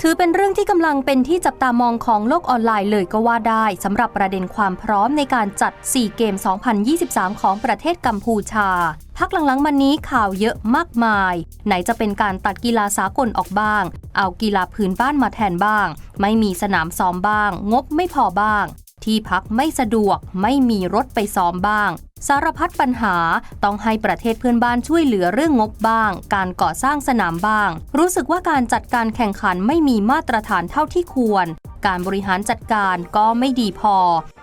ถือเป็นเรื่องที่กำลังเป็นที่จับตามองของโลกออนไลน์เลยก็ว่าได้สำหรับประเด็นความพร้อมในการจัด 4 เกม 2023 ของประเทศกัมพูชา พักหลังๆมานี้ข่าวเยอะมากมาย ไหนจะเป็นการตัดกีฬาสากลออกบ้าง เอากีฬาพื้นบ้านมาแทนบ้าง ไม่มีสนามซ้อมบ้าง งบไม่พอบ้าง ที่พักไม่สะดวก ไม่มีรถไปซ้อมบ้าง สารพัดปัญหาต้องให้ประเทศเพื่อนบ้านช่วยเหลือเรื่องงบบ้าง การก่อสร้างสนามบ้าง รู้สึกว่าการจัดการแข่งขันไม่มีมาตรฐานเท่าที่ควร การบริหารจัดการก็ไม่ดีพอ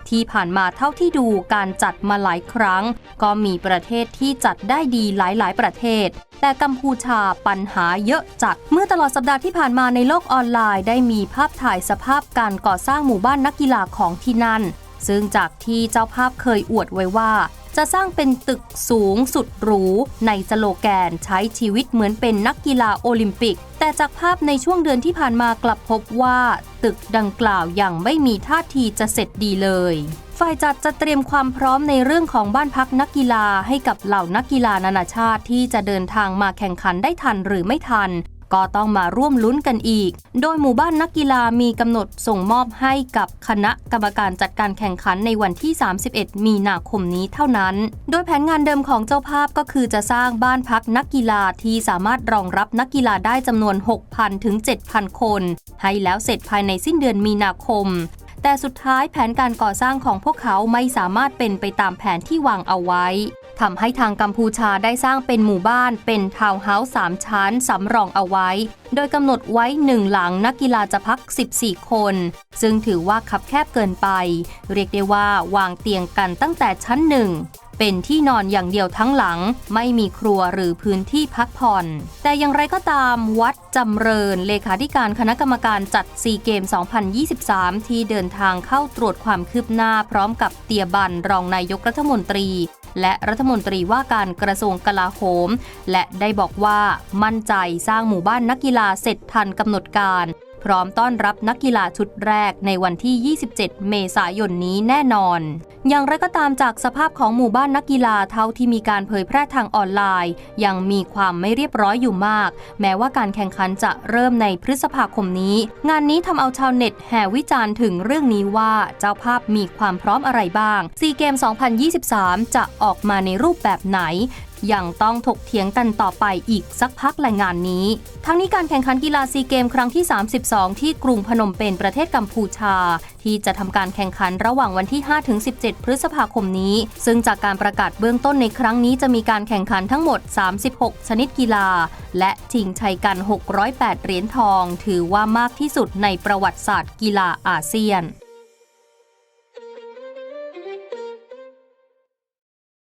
ที่ผ่านมาเท่าที่ดูการจัดมาหลายครั้ง ก็มีประเทศที่จัดได้ดีหลายๆ ประเทศ แต่กัมพูชาปัญหาเยอะจัด เมื่อตลอดสัปดาห์ที่ผ่านมาในโลกออนไลน์ ได้มีภาพถ่ายสภาพการก่อสร้างหมู่บ้านนักกีฬาของที่นั่น ซึ่งจากที่เจ้าภาพเคยอวดไว้ว่า จะสร้างเป็นตึกสูงสุดหรู ในสโลแกนใช้ชีวิตเหมือนเป็นนักกีฬาโอลิมปิก แต่จากภาพในช่วงเดือนที่ผ่านมากลับพบว่า ตึกดังกล่าวยังไม่มีท่าทีจะเสร็จดีเลย ฝ่ายจัดจะเตรียมความพร้อมในเรื่องของบ้านพักนักกีฬาให้กับเหล่านักกีฬานานาชาติที่จะเดินทางมาแข่งขันได้ทันหรือไม่ทัน ก็ต้องมาร่วมลุ้นกันอีก โดยหมู่บ้านนักกีฬามีกำหนดส่งมอบให้กับคณะกรรมการจัดการแข่งขันในวันที่ 31 มีนาคมนี้เท่านั้น โดยแผนงานเดิมของเจ้าภาพก็คือจะสร้างบ้านพักนักกีฬาที่สามารถรองรับนักกีฬาได้จำนวน 6,000 ถึง 7,000 คน ให้แล้วเสร็จภายในสิ้นเดือนมีนาคมแต่สุดท้ายแผนการก่อสร้างของพวกเขาไม่สามารถเป็นไปตามแผนที่วางเอาไว้ ทำให้ทางกัมพูชาได้สร้างเป็นหมู่บ้านเป็นทาวน์เฮาส์3ชั้นสำรองเอาไว้ โดยกำหนดไว้หนึ่งหลังนักกีฬาจะพัก 14 คน ซึ่งถือว่าคับแคบเกินไป เรียกได้ว่าวางเตียงกันตั้งแต่ชั้นหนึ่งเป็นที่นอนอย่างเดียวทั้งหลัง ไม่มีครัวหรือพื้นที่พักผ่อน แต่อย่างไรก็ตามวัดจำเริญ เลขาธิการคณะกรรมการจัดซีเกม 2023 ที่เดินทางเข้าตรวจความคืบหน้าพร้อมกับเตียบันรองนายกรัฐมนตรี และรัฐมนตรีว่าการกระทรวงกลาโหม และได้บอกว่ามั่นใจสร้างหมู่บ้านนักกีฬาเสร็จทันกำหนดการ พร้อมต้อนรับนักกีฬาชุดแรกในวันที่ 27 เมษายนนี้แน่นอน อย่างไรก็ตามจากสภาพของหมู่บ้านนักกีฬาเท่าที่มีการเผยแพร่ทางออนไลน์ ยังมีความไม่เรียบร้อยอยู่มาก แม้ว่าการแข่งขันจะเริ่มในพฤษภาคมนี้ งานนี้ทำเอาชาวเน็ตแห่วิจารณ์ถึงเรื่องนี้ว่าเจ้าภาพมีความพร้อมอะไรบ้างซีเกม 2023 จะออกมาในรูปแบบไหน ยังต้องถกเถียงกันต่อไปอีกสักพักแหละงานนี้ ทั้งนี้การแข่งขันกีฬาซีเกมครั้งที่ 32 ที่กรุงพนมเปญประเทศกัมพูชา ที่จะทำการแข่งขันระหว่างวันที่ 5-17 พฤษภาคมนี้ ซึ่งจากการประกาศเบื้องต้นในครั้งนี้จะมีการแข่งขันทั้งหมด 36 ชนิดกีฬา และชิงชัยกัน 608 เหรียญทอง ถือว่ามากที่สุดในประวัติศาสตร์กีฬาอาเซียน